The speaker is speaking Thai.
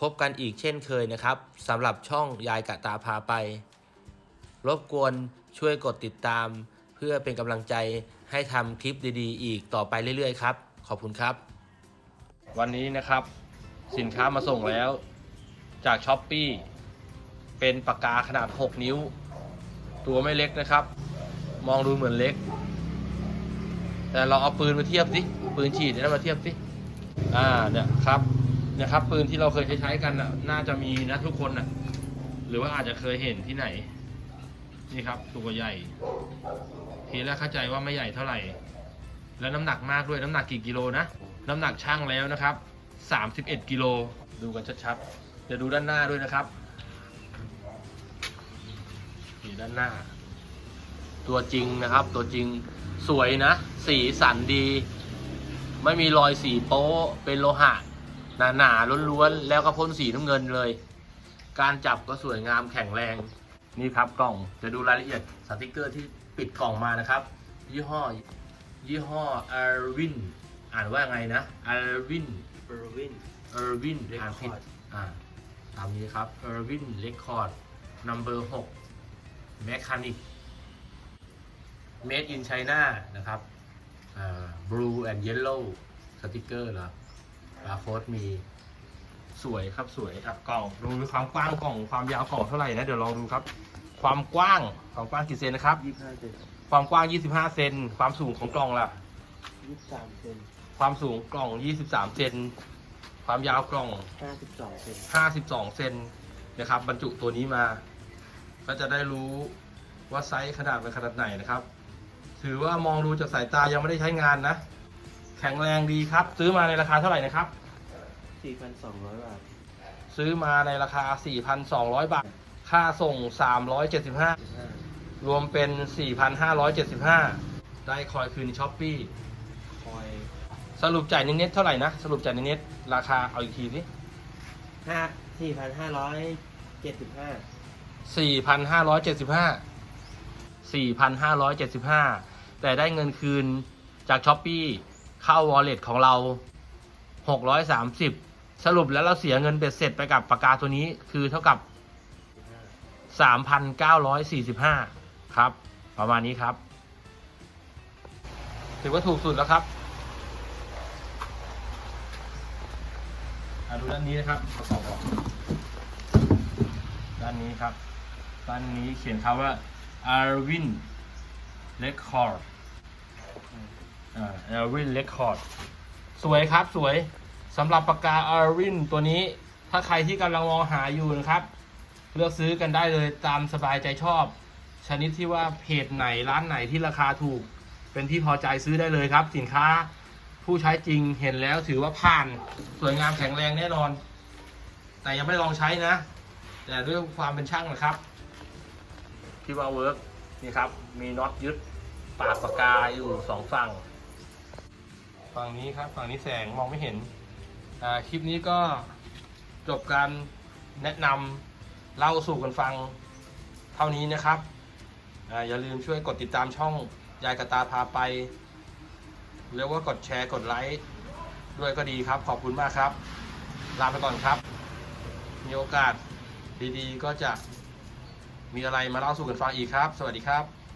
พบกันอีกเช่นเคยนะครับสำหรับช่องยายกะตาพาไป รบกวนช่วยกดติดตาม เพื่อเป็นกำลังใจให้ทำคลิปดีๆ อีกต่อไปเรื่อยๆครับ ขอบคุณครับ วันนี้นะครับ สินค้ามาส่งแล้ว จากช้อปปีเป็นปากกาขนาด 6 นิ้ว ตัวไม่เล็กนะครับ มองดูเหมือนเล็ก แต่เราเอาปืนมาเทียบสิปืนฉีดเนี่ยมาเทียบสิอ่าเนี่ยครับ นี่ยครับปืนที่เราเคยใช้กันน่ะน่าจะมีนะทุกคนนะหรือว่าอาจจะเคยเห็นที่ไหน นี่ครับตัวใหญ่ ทีแรกเข้าใจว่าไม่ใหญ่เท่าไหร่ แล้วน้ำหนักมากด้วยน้ำหนักกี่กิโลนะ น้ำหนักช่างแล้วนะครับ 31 กิโลดูกันชัดๆเดี๋ยวดูด้านหน้าด้วยนะครับนี่ด้านหน้า ตัวจริงนะครับ ตัวจริงสวยนะ สีสันดี ไม่มีรอยสีโป๊เป็นโลหะ หนาๆล้วนๆ แล้วก็พ่นสีน้ำเงินเลย การจับก็สวยงามแข็งแรง นี่ครับกล่องจะดูรายละเอียดสติกเกอร์ที่ปิดกล่องมานะครับ ยี่ห้อ ยี่ห้ออาร์วินอ่านว่าไงนะอาร์วินเบอร์วินเออร์วินอ่านผิด Record อ่าตามนี้ครับเออร์วินเรคคอร์ดนัมเบอร์หกแมคคานิกเมดอินไชน่านะครับอ่าบลูแอนด์เยลโล่สติกเกอร์เหรอ บาร์โค้ดมีสวยครับสวยครับกล่องดูความกว้างกล่องความยาวกล่องเท่าไหร่นะเดี๋ยวลองดูครับ ความกว้างความกว้างกี่เซนนะครับ ยี่สิบห้าเซนความกว้าง 25 เซนความสูงของกล่องล่ะ ยี่สิบสามเซนความสูงกล่อง 23 เซนความยาวกล่อง ห้าสิบสองเซน52 เซนนะครับ บรรจุตัวนี้มา ก็จะได้รู้ว่าไซส์ขนาดเป็นขนาดไหนนะครับ ถือว่ามองดูจากสายตายังไม่ได้ใช้งานนะ แข็งแรงดีครับ ซื้อมาในราคาเท่าไหร่นะครับสี่พันสองร้อยบาท ซื้อมาในราคา 4,200 บาท ค่าส่ง 375ห้ารวมเป็น 4,575 ได้คอยคืนช้อปปี้คอยสรุปจ่ายในเน็ตเท่าไหร่นะ สรุปจ่ายในเน็ตราคาเอาอีกทีสิห้าสี่พันห้าร้อยเจ็ดสิบห้าสี่พันห้าร้อยเจ็ดสิบห้าสี่พันห้าร้อยเจ็ดสิบห้าแต่ได้เงินคืนจากช้อปปี้ เข้าวอลเล็ตของเราหกร้อยสามสิบสรุปแล้วเราเสียเงินเบ็ดเสร็จไปกับปากกาตัวนี้คือเท่ากับสามพันเก้าร้อยสี่สิบห้าครับ ประมาณนี้ครับ ถือว่าถูกสุดแล้วครับดูด้านนี้นะครับประกอบออกด้านนี้ครับ ด้านนี้เขียนคำว่า Arvin Record อ่า Arvin Record สวยครับสวยสำหรับปากกา Arvin ตัวนี้ ถ้าใครที่กำลังมองหาอยู่นะครับ เลือกซื้อกันได้เลยตามสบายใจชอบ ชนิดที่ว่าเพจไหนร้านไหนที่ราคาถูก เป็นที่พอใจซื้อได้เลยครับ สินค้าผู้ใช้จริงเห็นแล้วถือว่าผ่านสวยงามแข็งแรงแน่นอน แต่ยังไม่ลองใช้นะ แต่ด้วยความเป็นช่างนะครับที่ว่าเวิร์กนี่ครับ มีน็อตยึดปากปากกาอยู่สองฝั่ง ฝั่งนี้ครับฝั่งนี้แสงมองไม่เห็นอ่าคลิปนี้ก็จบการแนะนำเล่าสู่กันฟังเท่านี้นะครับอาอย่าลืมช่วยกดติดตามช่องยายกระตาพาไปแล้วก็กดแชร์กดไลค์ด้วยก็ดีครับ ขอบคุณมากครับ ลาไปก่อนครับ มีโอกาสดีๆ ก็จะมีอะไรมาเล่าสู่กันฟังอีกครับ สวัสดีครับ